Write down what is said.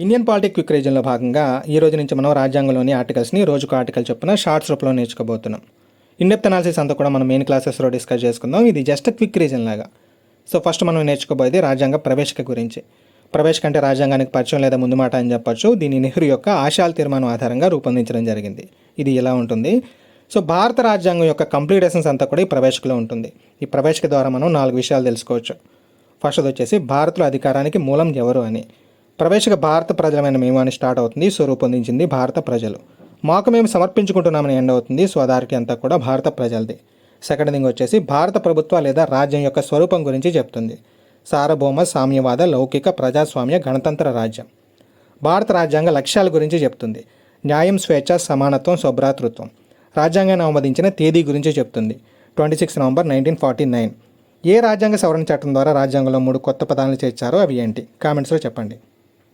Indian politic quick రీజన్లో భాగంగా ఈ రోజు నుంచి మనం రాజ్యాంగంలోని ఆర్టికల్స్ని రోజుకు ఆర్టికల్ చొప్పున షార్ట్స్ రూపంలో నేర్చుకోబోతున్నాం. ఇండెప్త్ అనాలిసిస్ అంతా కూడా మనం మెయిన్ క్లాసెస్లో డిస్కస్ చేసుకుందాం. ఇది జస్ట్ క్విక్ రీజన్ లాగా. సో ఫస్ట్ మనం నేర్చుకోబోయేది రాజ్యాంగ ప్రవేశిక గురించి. ప్రవేశిక అంటే రాజ్యాంగానికి పరిచయం లేదా ముందు మాట అని చెప్పొచ్చు. దీన్ని నెహ్రూ యొక్క ఆశాల తీర్మానం ఆధారంగా రూపొందించడం జరిగింది. ఇది ఇలా ఉంటుంది? సో భారత రాజ్యాంగం యొక్క కంప్లీట్ ఎసెన్స్ అంతా కూడా ఈ ప్రవేశికలో ఉంటుంది. ఈ ప్రవేశిక ద్వారా మనం నాలుగు విషయాలు తెలుసుకోవచ్చు. ఫస్ట్ వచ్చేసి భారత్లో అధికారానికి మూలం ఎవరు అని. ప్రవేశిక భారత ప్రజలమైన మేము అని స్టార్ట్ అవుతుంది. సో రూపొందించింది భారత ప్రజలు. మాకు మేము సమర్పించుకుంటున్నామని ఎండ్ అవుతుంది. సో అదారికి అంతా కూడా భారత ప్రజలది. సెకండ్ థింగ్ వచ్చేసి భారత ప్రభుత్వ లేదా రాజ్యం యొక్క స్వరూపం గురించి చెప్తుంది. సార్వభౌమ సామ్యవాద లౌకిక ప్రజాస్వామ్య గణతంత్ర రాజ్యం. భారత రాజ్యాంగ లక్ష్యాల గురించి చెప్తుంది. న్యాయం స్వేచ్ఛ సమానత్వం శుభ్రాతృత్వం రాజ్యాంగాన్ని ఆమోదించిన తేదీ గురించి చెప్తుంది. Twenty six November nineteen forty nine. ఏ రాజ్యాంగ సవరణ చట్టం ద్వారా రాజ్యాంగంలో మూడు కొత్త పదాలను చేర్చారో అవి ఏంటి? కామెంట్స్లో చెప్పండి.